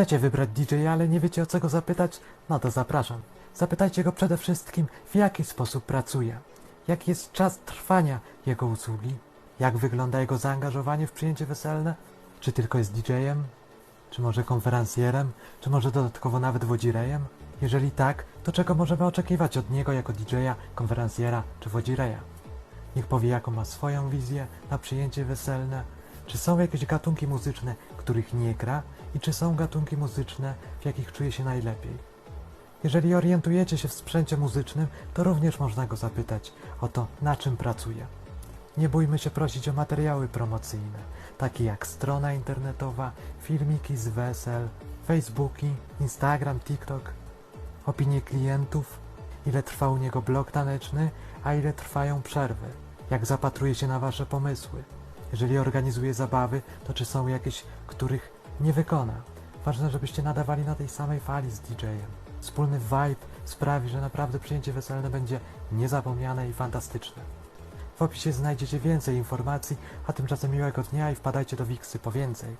Chcecie wybrać DJ, ale nie wiecie o co go zapytać? No to zapraszam. Zapytajcie go przede wszystkim, w jaki sposób pracuje, jaki jest czas trwania jego usługi, jak wygląda jego zaangażowanie w przyjęcie weselne, czy tylko jest DJ-em, czy może konferencjerem, czy może dodatkowo nawet wodzirejem? Jeżeli tak, to czego możemy oczekiwać od niego jako DJ-a, konferencjera czy wodzireja? Niech powie, jaką ma swoją wizję na przyjęcie weselne, czy są jakieś gatunki muzyczne, których nie gra i czy są gatunki muzyczne, w jakich czuje się najlepiej. Jeżeli orientujecie się w sprzęcie muzycznym, to również można go zapytać o to, na czym pracuje. Nie bójmy się prosić o materiały promocyjne, takie jak strona internetowa, filmiki z wesel, Facebooki, Instagram, TikTok, opinie klientów, ile trwa u niego blok taneczny, a ile trwają przerwy, jak zapatruje się na wasze pomysły. Jeżeli organizuje zabawy, to czy są jakieś, których nie wykona. Ważne, żebyście nadawali na tej samej fali z DJ-em. Wspólny vibe sprawi, że naprawdę przyjęcie weselne będzie niezapomniane i fantastyczne. W opisie znajdziecie więcej informacji, a tymczasem miłego dnia i wpadajcie do Wiksy po więcej.